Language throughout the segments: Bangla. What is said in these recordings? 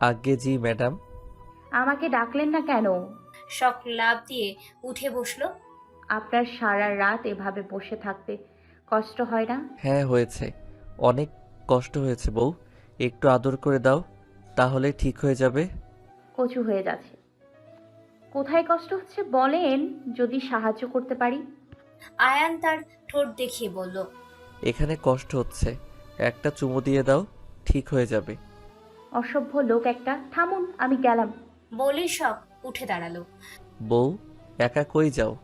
আজ্ঞে জি ম্যাডাম। আমাকে ডাকলেন না কেন? শখ লাভ দিয়ে উঠে বসল। আপনার সারা রাত এভাবে বসে থাকতে কষ্ট হয় না? হ্যাঁ হয়েছে। অনেক কষ্ট হয়েছে বউ। একটু আদর করে দাও তাহলে ঠিক হয়ে যাবে। কচু হয়ে যাচ্ছে। কোথায় কষ্ট হচ্ছে বলেন যদি সাহায্য করতে পারি। আয়ান তার ঠোঁট দেখিয়ে বলল এখানে কষ্ট হচ্ছে। একটা চুমু দিয়ে দাও ঠিক হয়ে যাবে। অসভ্য লোক একটা থামুন আমি গেলাম। বলেই শখ উঠে দাঁড়াল। বউ একা কই যাও?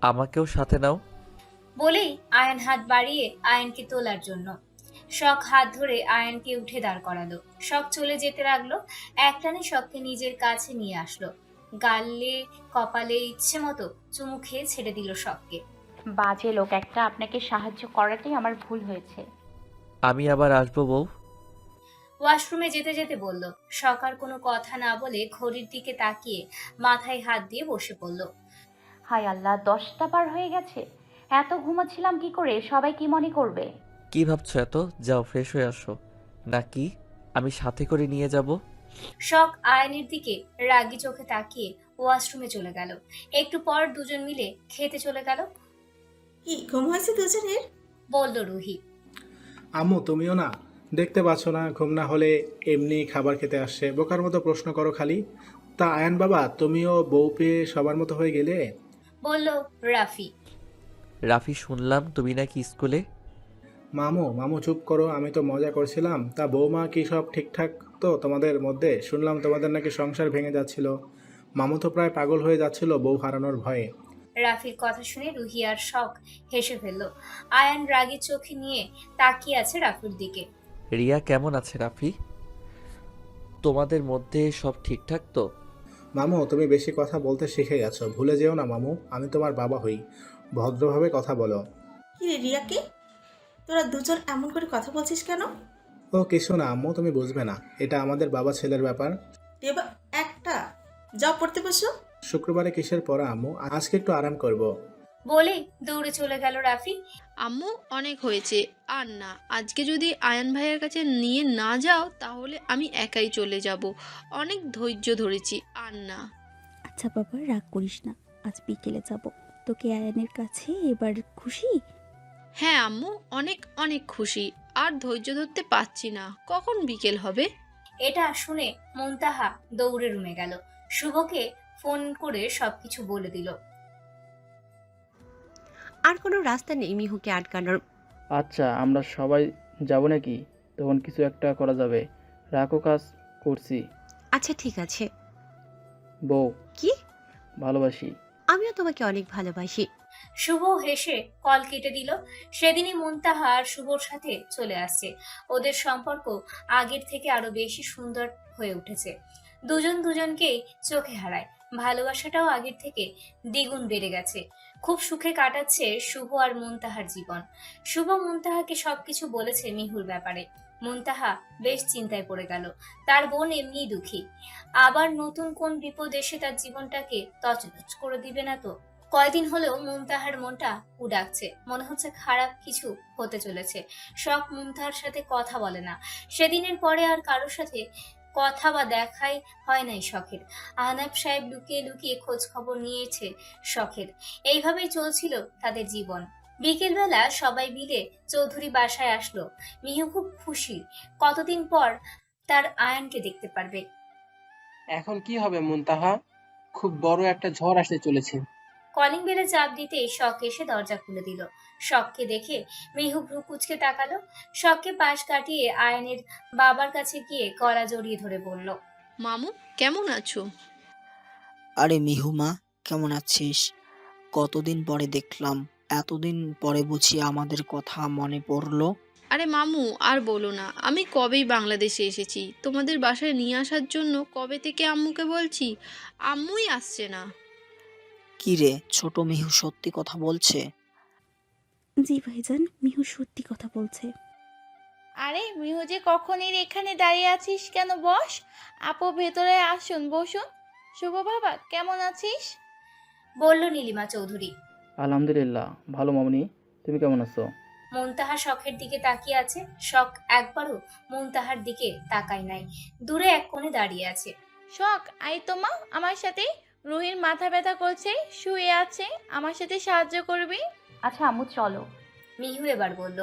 আমাকেও সাথে নাও। বলেই আয়ন হাত বাড়িয়ে আয়নকে তোলার জন্য। শখ হাত ধরে আয়নকে উঠে দাঁড় করালো। শখ চলে যেতে লাগল। একটানে শখকে নিজের কাছে নিয়ে আসলো। গালে কপালে ইচ্ছে মতো চুমু খেয়ে ছেড়ে দিল শখকে। বাজে লোক একটা আপনাকে সাহায্য করাটাই আমার ভুল হয়েছে। আমি আবার আসব বউ? ওয়াশরুমে যেতে যেতে বলল শখ আর কোনো কথা না বলে ঘড়ির দিকে তাকিয়ে মাথায় হাত দিয়ে বসে পড়ল। হায় আল্লাহ দশটা পার হয়ে গেছে। এত ঘুমাচ্ছিলাম কি করে? সবাই কি মনে করবে? কি ভাবছ এত? যাও ফ্রেশ হয়ে আসো। নাকি আমি সাথে করে নিয়ে যাব? শখ আয়নের দিকে রাগি চোখে তাকিয়ে ওয়াশরুমে চলে গেল। একটু পর দুজন মিলে খেতে চলে গেল কি ঘুম হয়েছে দুজনের? বলল রুহি। আম্মু তুমিও না? দেখতে পাচ্ছ না ঘুম না হলে এমনি খাবার খেতে আসছে। বোকার মতো প্রশ্ন করো খালি। তা আয়ান বাবা তুমিও বউ পেয়ে সবার মতো হয়ে গেলে? বলল রাফি। রাফি শুনলাম তুমি নাকি স্কুলে? মামু মামু চুপ করো আমি তো মজা করছিলাম। তা বৌমা কি সব ঠিকঠাক তো তোমাদের মধ্যে? শুনলাম তোমাদের নাকি সংসার ভেঙে যাচ্ছিল। মামু তো প্রায় পাগল হয়ে যাচ্ছিল বউ হারানোর ভয়ে। রাফির কথা শুনে রুহি আর শখ হেসে ফেলল। আয়ান রাগি চোখে নিয়ে তাকিয়ে আছে রাফির দিকে। রিয়া কেমন আছে রাফি? তোমাদের মধ্যে সব ঠিকঠাক তো? মামু তুমি বেশি কথা বলতে শিখে গেছো। ভুলে যেও না মামু আমি তোমার বাবা হই। ভদ্রভাবে কথা বলো। কি রে রিয়াকে তোরা দুজন এমন করে কথা বলছিস কেন? ও কিছু না আম্মু তুমি বুঝবে না। এটা আমাদের বাবা ছেলের ব্যাপার। দেবা একটা জব পড়তে বসো। শুক্রবারে কিসের পড়া আম্মু? আজকে একটু আরাম করব। বলেই দৌড়ে চলে গেল রাফি। আম্মু অনেক হয়েছে। আর না আজকে যদি আয়ান ভাইয়ের কাছে নিয়ে না যাও তাহলে আমি একাই চলে যাব। অনেক ধৈর্য ধরেছি। আর না। আচ্ছা বাবা রাগ করিস না। আজ বিকেলে যাব। তোকে আয়ানের কাছে এবার খুশি? হ্যাঁ আম্মু অনেক অনেক খুশি। আর ধৈর্য ধরতে পারছি না। কখন বিকেল হবে? এটা শুনে মুনতাহা দৌড়ে রুমে গেল। শুভকে ফোন করে সবকিছু বলে দিল। আর কোনো রাস্তা নেই মিহুকে আটকানোর। আচ্ছা আমরা সবাই যাব নাকি? তখন কিছু একটা করা যাবে। রাখো কাজ করছি। আচ্ছা ঠিক আছে। বউ। কি? ভালোবাসি। আমিও তোমাকে অনেক ভালোবাসি। শুভ হেসে কল কেটে দিল। সেদিনই মুনতাহা আর শুভর সাথে চলে আসছে। ওদের সম্পর্ক আগের থেকে আরও বেশি সুন্দর হয়ে উঠেছে। দুজন দুজনকেই চোখে হারায়। ভালোবাসাটাও আগের থেকে দ্বিগুণ বেড়ে গেছে। খুব সুখে কাটাচ্ছে শুভ আর মুনতাহার জীবন। শুভ মুনতাহাকে সবকিছু বলেছে মিহুর ব্যাপারে। মুনতাহা বেশ চিন্তায় পড়ে গেল। তার বোন এমনি দুঃখী। আবার নতুন কোন বিপদ এসে তার জীবনটাকে তছনছ করে দিবে না তো? কয়দিন হলেও মুমতাহার মনটা উডাকছে। মনে হচ্ছে খারাপ কিছু হতে চলেছে। শখ মুমতাহার সাথে কথা বলে না। সেদিনের পরে আর কারোর সাথে কথা বা দেখাই হয় নাই শখের। আহনাব সাহেব লুকিয়ে লুকিয়ে খোঁজ খবর নিয়েছে শখের। এইভাবেই চলছিল তাদের জীবন। বিকেলবেলা সবাই মিলে চৌধুরী বাসায় আসলো। মিহু খুব খুশি। কতদিন পর তার আয়নকে দেখতে পারবে। এখন কি হবে মুনতাহা? খুব বড় একটা ঝড় আসতে চলেছে। কলিং বেলে চাপ দিতেই শখ এসে দরজা খুলে দিল। শখকে দেখে মেহু ভ্রু কুচকে তাকালো। শখকে পাশ কাটিয়ে আয়নের বাবার কাছে গিয়ে গলা জড়িয়ে ধরে বলল মামু কেমন আছো? আরে মিহু মা কেমন আছিস? কতদিন পরে দেখলাম এতদিন পরে বুঝি আমাদের কথা মনে পড়ল। আরে মামু আর বলো না আমি কবেই বাংলাদেশে এসেছি? তোমাদের বাসায় নিয়ে আসার জন্য কবে থেকে আম্মুকে বলছি? আম্মুই আসছে না। কি রে ছোট মিহু সত্যি কথা বলছে? জি ভাইজান মিহু সত্যি কথা বলছে। আরে মিহু যে কখনই এখানে দাঁড়িয়ে আছিস কেন বস? আপু ভেতরে আসুন বসুন। শুভ বাবা কেমন আছিস? বলল নীলিমা চৌধুরী। আলহামদুলিল্লাহ ভালো মামনি। তুমি কেমন আছো? মুনতাহা শখের দিকে তাকিয়ে আছে। শখ একবারও মুনতাহার দিকে তাকায় নাই। দূরে এক কোণে দাঁড়িয়ে আছে। শখ আই তোমা আমার সাথে রুহির মাথা ব্যথা করছে শুয়ে আছে আমার সাথে সাহায্য করবি? আচ্ছা আম্মু চলো। মিহু এবার বলল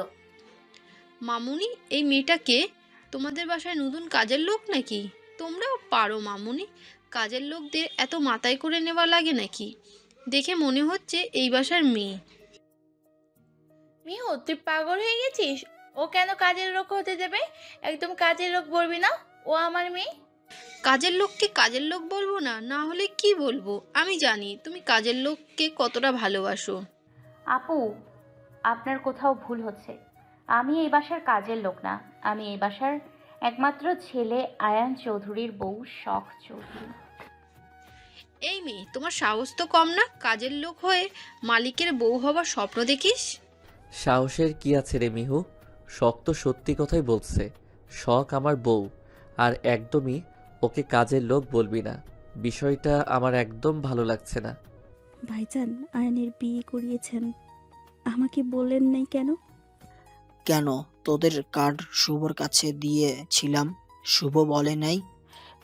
মামুনি এই মেয়েটাকে তোমাদের বাসায় নতুন কাজের লোক নাকি? তোমরাও পারো মামুনি কাজের লোকদের এত মাথায় করে নেওয়া লাগে নাকি? দেখে মনে হচ্ছে এই বাসার মেয়ে। মিহু তুই পাগল হয়ে গেছিস? ও কেন কাজের লোক হতে দেবে? একদম কাজের লোক বলবি না? ও আমার মেয়ে? কাজের লোককে কাজের লোক বলব না? না হলে কি বলব? আমি জানি তুমি কাজের লোককে কতটা ভালোবাসো। আপু আপনার কোথাও ভুল হচ্ছে। আমি এই বাসার কাজের লোক না। আমি এই বাসার একমাত্র ছেলে আয়ান চৌধুরীর বউ শখ চৌধুরী। এই মেয়ে তোমার সাহস তো কম না কাজের লোক হয়ে মালিকের বউ হবার স্বপ্ন দেখিস? সাহসের কি আছে রে মিহু? শখ তো সত্যি কথাই বলছে। শখ আমার বউ আর একদমই ওকে কাজের লোক বলবি না। বিষয়টা আমার একদম ভালো লাগছে না। ভাইজান আয়নের বিয়ে করিয়েছেন। আমাকে বলেন নাই কেন? কেন? তোদের কার্ড শুভর কাছে দিয়েছিলাম। শুভ বলে নাই।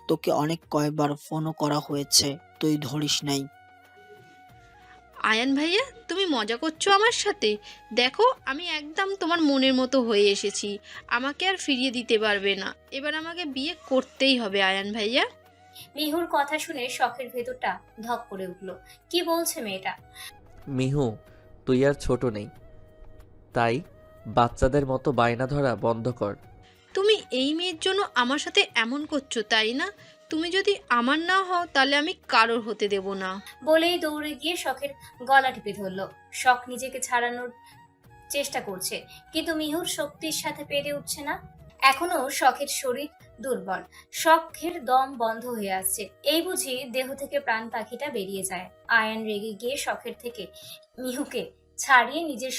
তোকে অনেক কয়বার ফোনও করা হয়েছে। তুই ধরিস নাই। আয়ান ভাইয়া তুমি মজা করছ আমার সাথে? দেখো আমি একদম তোমার মনের মতো হয়ে এসেছি। আমাকে আর ফিরিয়ে দিতে পারবে না। এবার আমাকে বিয়ে করতেই হবে আয়ান ভাইয়া। মিহুর কথা শুনে শখের ভেতরটা ধক করে উঠল। কি বলছে মেয়েটা? মিহু তুই আর ছোট নেই। তাই বাচ্চাদের মতো বায়না ধরা বন্ধ কর। তুমি এই মেয়ের জন্য আমার সাথে এমন করছ তাই না? তুমি যদি আমার না হও, তাহলে আমি কারোর হতে দেব না। বলেই দৌড়ে গিয়ে শখের গলা টিপে ধরল। শখ নিজেকে ছাড়ানোর চেষ্টা করছে, কিন্তু মিহুর শক্তির সাথে পেরে উঠছে না। এখনও শখের শরীর দুর্বল, শখের দম বন্ধ হয়ে আসছে। এই বুঝি দেহ থেকে প্রাণ পাখিটা বেরিয়ে যায়। আয়ান রেগে গিয়ে শখের থেকে মিহুকে ছাড়িয়ে নিজের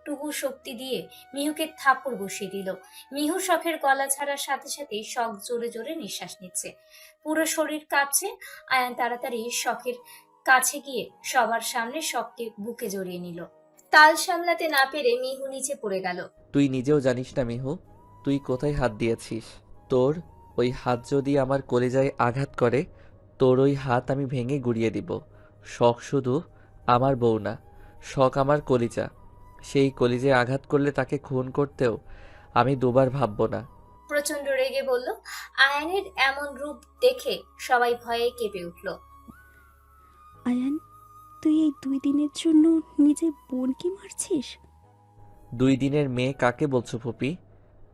স্বল্পটুকু শক্তি দিয়ে মিহুকে থাপ্পড় বসিয়ে দিল। মিহু শখের গলা ছাড়ার সাথে সাথেই শখ জোরে জোরে নিঃশ্বাস নিচ্ছে। পুরো শরীর কাঁপছে। আয়ান তাড়াতাড়ি শখের কাছে গিয়ে সবার সামনে শখকে বুকে জড়িয়ে নিল। তাল সামলাতে না পেরে মিহু নিচে পড়ে গেল। তুই নিজেও জানিস না মিহু, তুই কোথায় হাত দিয়েছিস? তোর ওই হাত যদি আমার কলেজায় আঘাত করে, তোর ওই হাত আমি ভেঙে গুড়িয়ে দিব। শখ শুধু আমার বউ না, শখ আমার কলিজা। সেই কলিজায় আঘাত করলে তাকে খুন করতেও আমি দুবার ভাববো না। প্রচণ্ড রেগে বলল আয়ানের এমন রূপ দেখে সবাই ভয়ে কেঁপে উঠল। আয়ান তুই এই দুই দিনের জন্য নিজের বোনকে মারছিস? দুই দিনের মেয়ে কাকে বলছো ফুপি?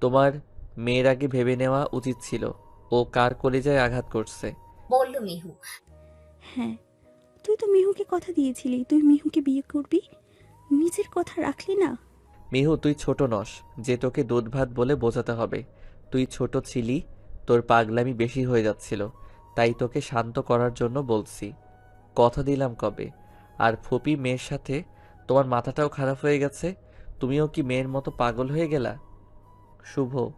তোমার মেয়ের আগে ভেবে নেওয়া উচিত ছিল। ও কার কলেজায় আঘাত করছে? বলল মিহু। হ্যাঁ তুই তো মিহুকে কথা দিয়েছিলি। তুই মিহুকে বিয়ে করবি? নিজের কথা রাখলি না? মিহু তুই ছোট নস যে তোকে দুধ ভাত বলে বোঝাতে হবে। তুই ছোট ছিলি তোর পাগলামি বেশি হয়ে যাচ্ছিল তাই তোকে শান্ত করার জন্য বলছি। কথা দিলাম কবে? আর ফুপি মেয়ের সাথে তোমার মাথাটাও খারাপ হয়ে গেছে তুমিও কি মেয়ের মতো পাগল হয়ে গেলা? শুভ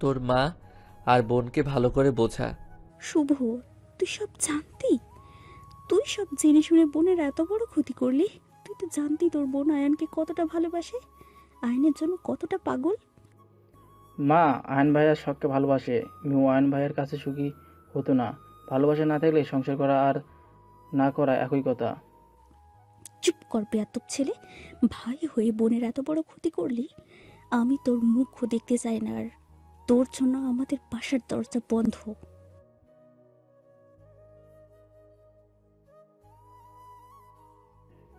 তোর মা আর বোনকে ভালো করে বোঝা। শুভ তুই সব জানতি? তুই সব জেনে শুনে বোনের এত বড় ক্ষতি করলি? তুই তো জানতি তোর বোন আয়নকে কতটা ভালোবাসে? আয়নের জন্য কতটা পাগল? মা আয়ন ভাইয়া শখকে ভালোবাসে। মিহু আয়ন ভাইয়ের কাছে সুখী হতো না। ভালোবাসা না থাকলে সংসার করা আর না করা একই কথা। চুপ কর বেয়াতব ছেলে। ভাই হয়ে বোনের এত বড় ক্ষতি করলি আমি তোর মুখও দেখতে চাই না আর। তোর জন্য আমাদের বাসার দরজা বন্ধ।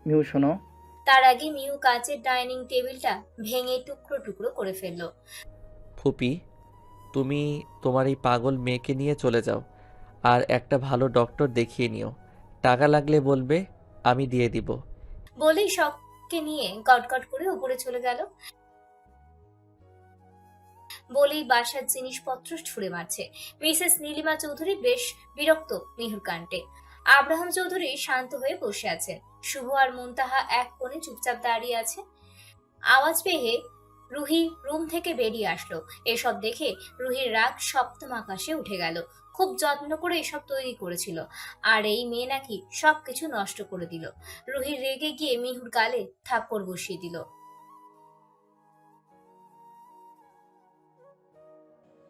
মিহু শোনো। তার আগে মিহু কাঁচের ডাইনিং টেবিলটা ভেঙে টুকরো টুকরো করে ফেলল। ফুপি তুমি তোমার এই পাগল মেয়েকে নিয়ে চলে যাও আর একটা ভালো ডক্টর দেখিয়ে নিও। টাকা লাগলে বলবে আমি দিয়ে দিব। বলেই শখকে নিয়ে গটগট করে উপরে চলে গেল। বলেই বাসার জিনিসপত্র ছুঁড়ে মারছে। মিসেস নীলিমা চৌধুরী বেশ বিরক্ত মিহুর কাণ্ডে। আব্রাহাম চৌধুরী শান্ত হয়ে বসে আছেন। শুভ আর মুনতাহা এক কোণে চুপচাপ দাঁড়িয়ে আছে আওয়াজ পেয়ে রুহি রুম থেকে বেরিয়ে আসলো। এসব দেখে রুহির রাগ সপ্তম আকাশে উঠে গেল। খুব যত্ন করে এসব তৈরি করেছিল। আর এই মেয়ে নাকি সবকিছু নষ্ট করে দিল। রুহির রেগে গিয়ে মিহুর গালে থাপ্পড় বসিয়ে দিল।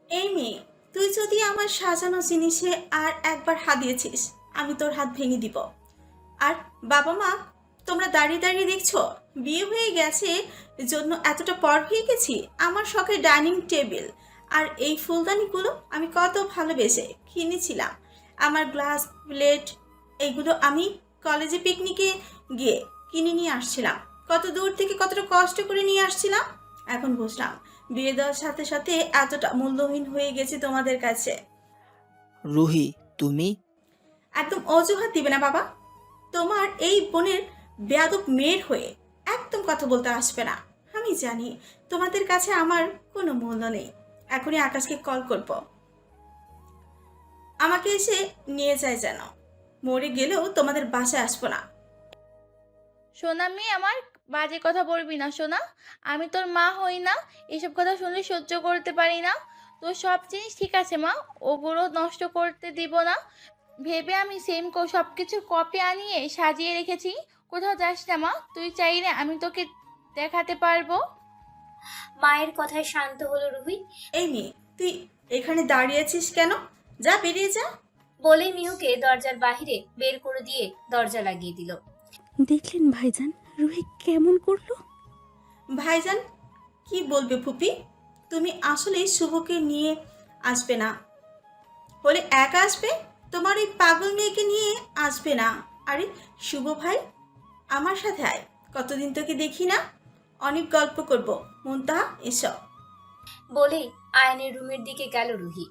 এই মেয়ে, তুই যদি আমার সাজানো জিনিসে আর একবার হাত দিয়েছিস আমি তোর হাত ভেঙে দিব। আর বাবা মা, তোমরা দাঁড়িয়ে দাঁড়িয়ে দেখছ? বিয়ে হয়ে গেছে জন্য এতটা পর হয়ে গেছি? আমার শখের ডাইনিং টেবিল। আর এই ফুলদানিগুলো আমি কত ভালোবেসে কিনেছিলাম। আমার গ্লাস, প্লেট এইগুলো আমি কলেজে পিকনিকে গিয়ে কিনে নিয়ে আসছিলাম। কত দূর থেকে কতটা কষ্ট করে নিয়ে আসছিলাম? এখন বুঝলাম। বিয়ে দেওয়ার সাথে সাথে এতটা মূল্যহীন হয়ে গেছে তোমাদের কাছে। রুহি, তুমি একদম অজুহাত দিবে না বাবা। তোমার এই বোনের বেয়াদব মেয়ের হয়ে একদম কথা বলতে আসবে না। আমি জানি তোমাদের কাছে আমার কোনো মূল্য নেই। এখনই আকাশকে কল করব। আমাকে এসে নিয়ে যায় যেন। মরে গেলেও তোমাদের বাসায় আসব না। সোনা মেয়ে, আমার বাজে কথা বলবি না সোনা। আমি তোর মা হই না। এসব কথা শুনলে সহ্য করতে পারি না। তোর সব জিনিস ঠিক আছে মা। ওগুলো নষ্ট করতে দিব না। ভেবে আমি সেম সব কিছুর কপি আনিয়ে সাজিয়ে রেখেছি। কোথাও যাস না মা। তুই চাইলে আমি তোকে দেখাতে পারব। মায়ের কথায় শান্ত হলো রুহি। এই মেয়ে তুই এখানে দাঁড়িয়ে আছিস কেন? যা বেরিয়ে যা। বলেই মিহুকে দরজার বাহিরে বের করে দিয়ে দরজা লাগিয়ে দিল। দেখলেন ভাইজান রুহি কেমন করল? ভাইজান কি বলবে ফুপি? তুমি আসলে শুভকে নিয়ে আসবে না। হলে একা আসবে? তোমার ওই পাগল মেয়েকে নিয়ে আসবে না। আরে, শুভ ভাই, আমার সাথে আয়। কতদিন তোকে দেখি না? অনেক গল্প করব। মুনতাহা এসব বলেই আয়নের রুমের দিকে গেল রুহি।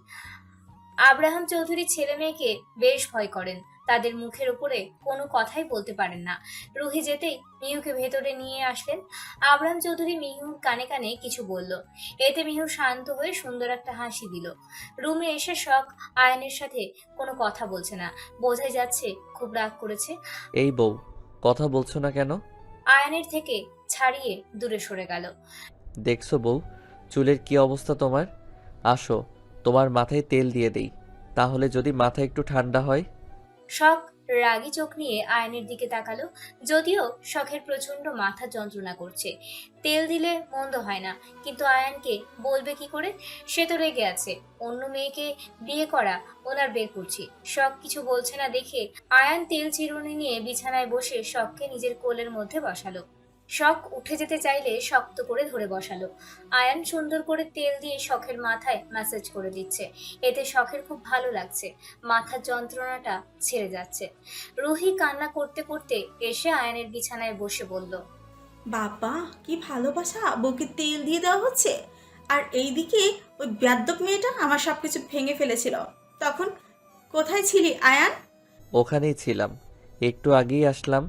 আব্রাহাম চৌধুরী ছেলে মেয়েকে বেশ ভয় করেন। তাদের মুখের উপরে কোনো কথাই বলতে পারেন না। রুহি যেতেই মিহুকে ভেতরে নিয়ে আসলেন। আব্রাহাম চৌধুরী মিহুর কানে কানে কিছু বলল। এতে মিহু শান্ত হয়ে সুন্দর একটা হাসি দিল। রুমে এসে শখ আয়নের সাথে কোনো কথা বলছে না। বোঝাই যাচ্ছে খুব রাগ করেছে। এই বউ কথা বলছো না কেন? আয়নের থেকে ছাড়িয়ে দূরে সরে গেল। দেখছ বউ চুলের কি অবস্থা তোমার? আসো তোমার মাথায় তেল দিয়ে দেই। তাহলে যদি মাথা একটু ঠান্ডা হয়? শখ, রাগি চোখ নিয়ে আয়নের দিকে তাকালো, যদিও শখের প্রচণ্ড মাথা যন্ত্রণা করছে। তেল দিলে মন্দ হয় না, কিন্তু আয়ানকে বলবে কি করে? সে তো রেগে আছে। অন্য মেয়েকে বিয়ে করা ওনার বের করছে। শখ কিছু বলছে না দেখে আয়ান তেল চিরুনি নিয়ে বিছানায় বসে শখকে নিজের কোলের মধ্যে বসালো। শখ উঠে যেতে চাইলে শক্ত করে ধরে বসালো। আয়ান সুন্দর করে তেল দিয়ে শখের মাথায় ম্যাসেজ করে দিচ্ছে। এতে শখের খুব ভালো লাগছে। মাথার যন্ত্রণাটা ছেড়ে যাচ্ছে। রুহি কান্না করতে করতে এসে আয়নের বিছানায় বসে বলল বাবা কি ভালোবাসা! বউকে তেল দিয়ে দেওয়া হচ্ছে? আর এইদিকে ওই ব্যাদ্যক মেয়েটা আমার সব কিছু ভেঙে ফেলেছিল। তখন কোথায় ছিলি আয়ান? ওখানেই ছিলাম। একটু আগেই আসলাম।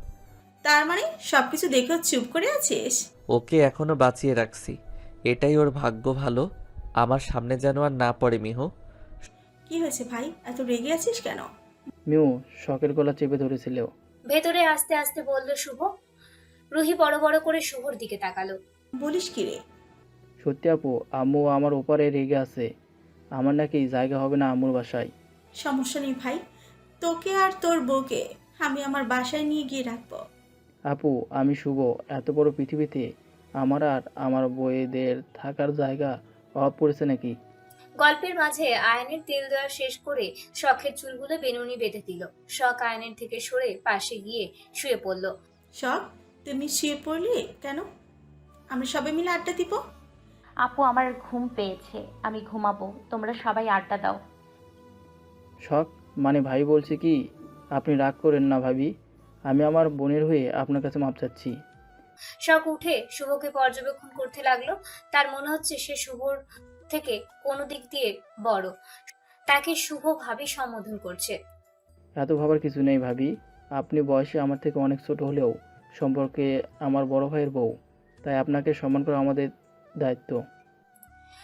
তার মানে সব কিছু দেখেও চুপ করে আছিস? ওকে এখনও বাঁচিয়ে রাখছি। এটাই ওর ভাগ্য ভালো। আমার সামনে যেন আর না পড়ে মিহু। কি হয়েছে ভাই? এত রেগে আছিস কেন? মিউ শখের গলা চেপে ধরেছিল ভেতরে আস্তে আস্তে বলল শুভ। রুহি বড় বড় করে শুভর দিকে তাকালো। বলিস কি রে? সত্যি আপু আম্মু আমার ওপারে রেগে আছে। আমার নাকি জায়গা হবে না আম্মুর বাসায়। সমস্যা নেই ভাই। তোকে আর তোর বউকে আমি আমার বাসায় নিয়ে গিয়ে রাখব। আপু আমি শুভ। এত বড় পৃথিবীতে আমার আর আমার বইয়েদের থাকার জায়গা অভাব পড়েছে নাকি? গল্পের মাঝে আয়নের তেল দেওয়া শেষ করে শখের চুলগুলো বেনুনি বেঁধে দিল। শখ আয়নের থেকে সরে পাশে গিয়ে শুয়ে পড়ল। শখ? তুমি শুয়ে পড়লে কেন? আমরা সবাই মিলে আড্ডা দিব? আপু আমার ঘুম পেয়েছে। আমি ঘুমাবো। তোমরা সবাই আড্ডা দাও। শখ? মানে ভাই বলছে কি আপনি রাগ করেন না ভাবি। আমি আমার বোনের হয়ে আপনার কাছে মাপ চাচ্ছি। শখ উঠে শুভকে পর্যবেক্ষণ করতে লাগল। তার মনে হচ্ছে সে শুভর থেকে কোনো দিক দিয়ে বড়। তাকে শুভ ভাবি সম্বোধন করছে। এত ভাবার কিছু নেই ভাবি। আপনি বয়সে আমার থেকে অনেক ছোট হলেও সম্পর্কে আমার বড় ভাইয়ের বউ। তাই আপনাকে সম্মান করা আমাদের দায়িত্ব।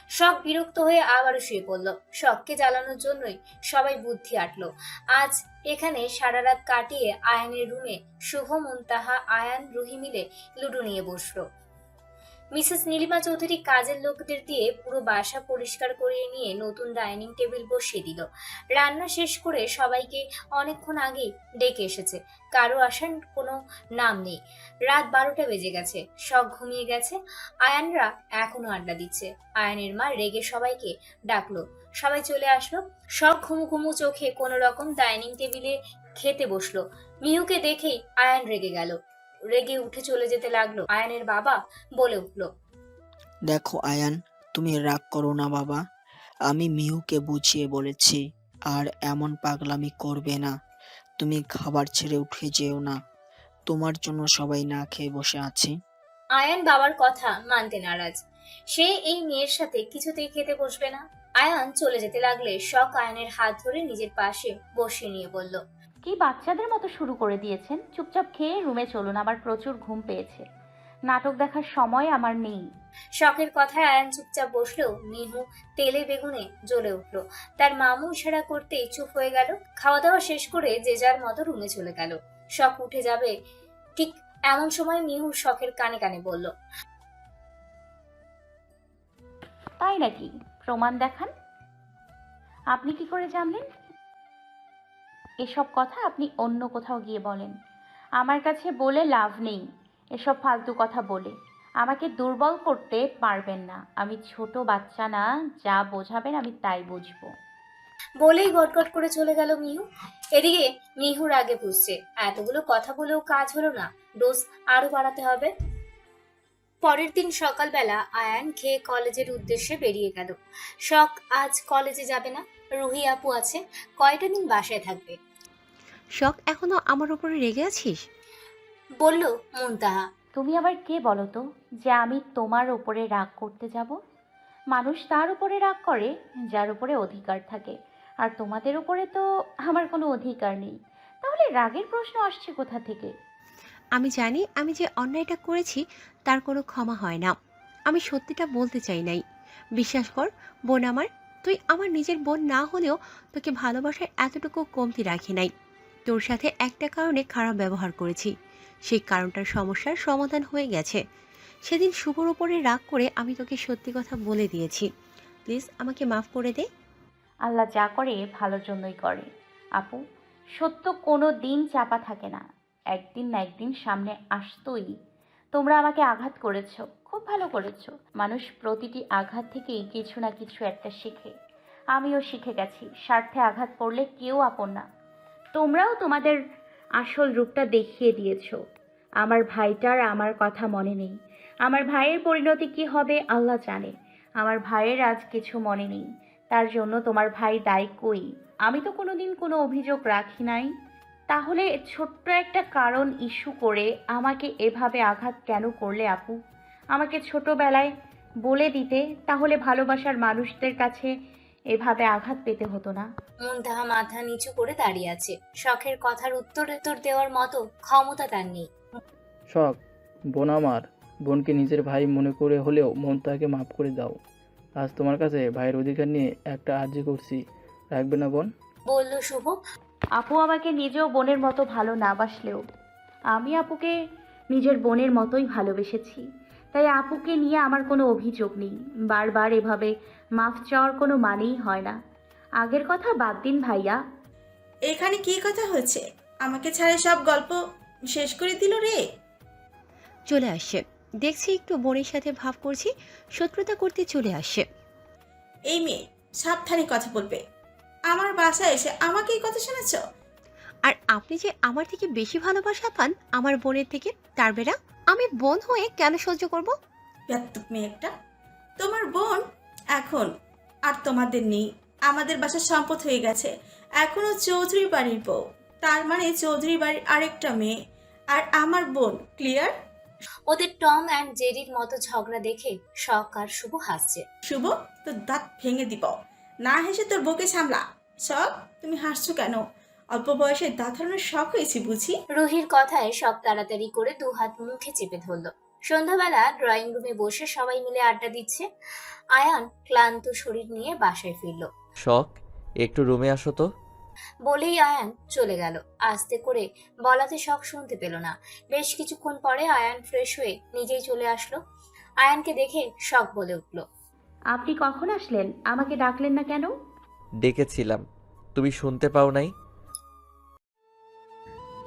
শখ বিরক্ত হয়ে আবারও শুয়ে পড়ল। শখকে জ্বালানোর জন্যই সবাই বুদ্ধি আটলো। আজ এখানে সারা রাত কাটিয়ে আয়ানের রুমে শুভ, মুনতাহা, আয়ান, রুহি মিলে লুডো নিয়ে বসল। মিসেস নীলিমা চৌধুরী কাজের লোকদের দিয়ে পুরো বাসা পরিষ্কার করিয়ে নিয়ে নতুন ডাইনিং টেবিল বসিয়ে দিল। রান্না শেষ করে সবাইকে অনেকক্ষণ আগেই ডেকে এসেছে। কারও আসার কোনো নাম নেই। রাত বারোটা বেজে গেছে। সব ঘুমিয়ে গেছে। আয়ানরা এখনও আড্ডা দিচ্ছে। আয়ানের মা রেগে সবাইকে ডাকলো। সবাই চলে আসলো। সব ঘুমু ঘুমু চোখে কোনো রকম ডাইনিং টেবিলে খেতে বসল। মিহুকে দেখেই আয়ান রেগে গেল। রেগে উঠে চলে যেতে লাগল। আয়ানের বাবা বলে উঠল দেখো আয়ান তুমি রাগ করো না বাবা। আমি মিহুকে বুঝিয়ে বলেছি আর এমন পাগলামি করবে না। তুমি খাবার ছেড়ে উঠে যেও না। তোমার জন্য সবাই না খেয়ে বসে আছে। আয়ান বাবার কথা মানতে নারাজ। সে এই মেয়ের সাথে কিছুতেই খেতে বসবে না। আয়ান চলে যেতে লাগলে শখ আয়ানের হাত ধরে নিজের পাশে বসিয়ে নিয়ে বলল কি বাচ্চাদের মতো শুরু করে দিয়েছেন? চুপচাপ খেয়ে রুমে চলুন আমার প্রচুর ঘুম পেয়েছে। নাটক দেখার সময় আমার নেই। শখের কথায় আয়ান চুপচাপ বসলেও মিহু তেলে বেগুনে জ্বলে উঠল। তার মামু ইশারা করতেই চুপ হয়ে গেল খাওয়া দাওয়া শেষ করে যে যার মতো রুমে চলে গেল। শখ উঠে যাবে ঠিক এমন সময় মিহু শখের কানে কানে বলল তাই নাকি? প্রমাণ দেখান। আপনি কি করে জানলেন? এসব কথা আপনি অন্য কোথাও গিয়ে বলেন। আমার কাছে বলে লাভ নেই, এসব ফালতু কথা বলে। আমাকে দুর্বল করতে পারবেন না। আমি ছোট বাচ্চা না, যা বোঝাবেন আমি তাই বুঝব। বলেই গটগট করে চলে গেল মিহু। এদিকে মিহুর আগে বুঝছে এতগুলো কথা বলেও কাজ হলো না। ডোজ আরও বাড়াতে হবে। পরের দিন সকালবেলা আয়ান খেয়ে কলেজের উদ্দেশ্যে বেরিয়ে গেল। শখ আজ কলেজে যাবে না। রুহি আপু আছে। কয়টা দিন বাসায় থাকবে? শখ এখনও আমার উপরে রেগে আছিস? বলল মুনতাহা। তুমি আবার কে বলো তো যে আমি তোমার ওপরে রাগ করতে যাব? মানুষ তার উপরে রাগ করে যার উপরে অধিকার থাকে। আর তোমাদের উপরে তো আমার কোনো অধিকার নেই। তাহলে রাগের প্রশ্ন আসছে কোথা থেকে? আমি জানি আমি যে অন্যায়টা করেছি তার কোনো ক্ষমা হয় না। আমি সত্যিটা বলতে চাই নাই। বিশ্বাস কর বোন আমার তুই আমার নিজের বোন না হলেও তোকে ভালোবাসার এতটুকু কমতি রাখি নাই। তোর সাথে একটা কারণে খারাপ ব্যবহার করেছি। সেই কারণটার সমস্যার সমাধান হয়ে গেছে। সেদিন শুভর ওপরে রাগ করে আমি তোকে সত্যি কথা বলে দিয়েছি। প্লিজ আমাকে মাফ করে দে। আল্লাহ যা করে, ভালোর জন্যই করে। আপু, সত্য কোনো দিন চাপা থাকে না। একদিন না একদিন সামনে আসতোই। তোমরা আমাকে আঘাত করেছ, খুব ভালো করেছ। মানুষ প্রতিটি আঘাত থেকেই কিছু না কিছু একটা শেখে। আমিও শিখে গেছি, স্বার্থে আঘাত করলে কেউ আপন না। তোমরাও তোমাদের আসল রূপটা দেখিয়ে দিয়েছ। আমার ভাইটার আমার কথা মনে নেই। আমার ভাইয়ের পরিণতি কি হবে আল্লাহ জানে। আমার ভাইয়ের আজ কিছু মনে নেই। তার জন্য তোমার ভাই দায়ী কই? আমি তো কোনোদিন কোনো অভিযোগ রাখি নাই। তাহলে ছোট্ট একটা কারণ ইস্যু করে আমাকে এভাবে আঘাত কেন করলে আপু? আমাকে ছোটবেলায় বলে দিতে, তাহলে ভালোবাসার মানুষদের কাছে এভাবে আঘাত পেতে হতো না। মুনতাহা মাথা নিচু করে দাঁড়িয়ে আছে। শখের কথার উত্তর উত্তর দেওয়ার মতো ক্ষমতা তার নেই। শখ বোন আমার বোনকে নিজের ভাই মনে করে হলেও মন তাকে মাফ করে দাও। আজ তোমার কাছে ভাইয়ের অধিকার নিয়ে একটা আর্জি করছি। রাখবে না বোন? বলল শুভ। আপু আমাকে নিজেও বোনের মতো ভালো না বাসলেও। আমি আপুকে নিজের বোনের মতোই ভালোবেসেছি। তাই আপুকে নিয়ে আমার কোনো অভিযোগ নেই। বারবার এভাবে মাফ চাওয়ার কোনো মানেই হয় না। আগের কথা বাদ দিন ভাইয়া। এখানে কি কথা হয়েছে? আমাকে ছাড়ে সব গল্প শেষ করে দিল রে। চলে আসে। দেখছি একটু বোনের সাথে ভাব করছি শত্রুতা করতে চলে আসে। এই মেয়ে সাবধানে কথা বলবে। আমার বাসায় এসে আমাকে এই কথা শোনাচ্ছ? আর আপনি যে আমার থেকে বেশি ভালোবাসা পান আমার বোনের থেকে তার বেলা আমি বোন হয়ে কেন সহ্য করব? মেয়ে একটা। তোমার বোন এখন আর তোমাদের নেই। আমাদের বাসার সম্পদ হয়ে গেছে। এখনও চৌধুরী বাড়ির বউ। তার মানে চৌধুরী বাড়ির আরেকটা মেয়ে। আর আমার বোন ক্লিয়ার? ওদের টম অ্যান্ড জেরির মতো ঝগড়া দেখে শখ আর শুভ হাসছে। শুভ তোর দাঁত ভেঙে দিব। না হেসে তোর বউকে সামলা। শখ তুমি হাসছো কেন? অল্প বয়সে দাঁত হারানোর শখ হয়েছে বুঝি? রুহির কথায় সব তাড়াতাড়ি করে দু হাত মুখে চেপে ধরলো। সন্ধ্যাবেলা ড্রয়িং রুমে বসে সবাই মিলে আড্ডা দিচ্ছে। আয়ান ক্লান্ত শরীর নিয়ে বাসায় ফিরল। শখ? একটু রুমে আসো তো। বলেই আয়ান চলে গেল। আস্তে করে বলাতে শখ শুনতে পেল না। বেশ কিছুক্ষণ পরে আয়ান ফ্রেশ হয়ে নিজেই চলে আসলো। আয়ানকে দেখে শখ বলে উঠল। আপনি কখন আসলেন? আমাকে ডাকলেন না কেন? ডেকেছিলাম। তুমি শুনতে পাও নাই?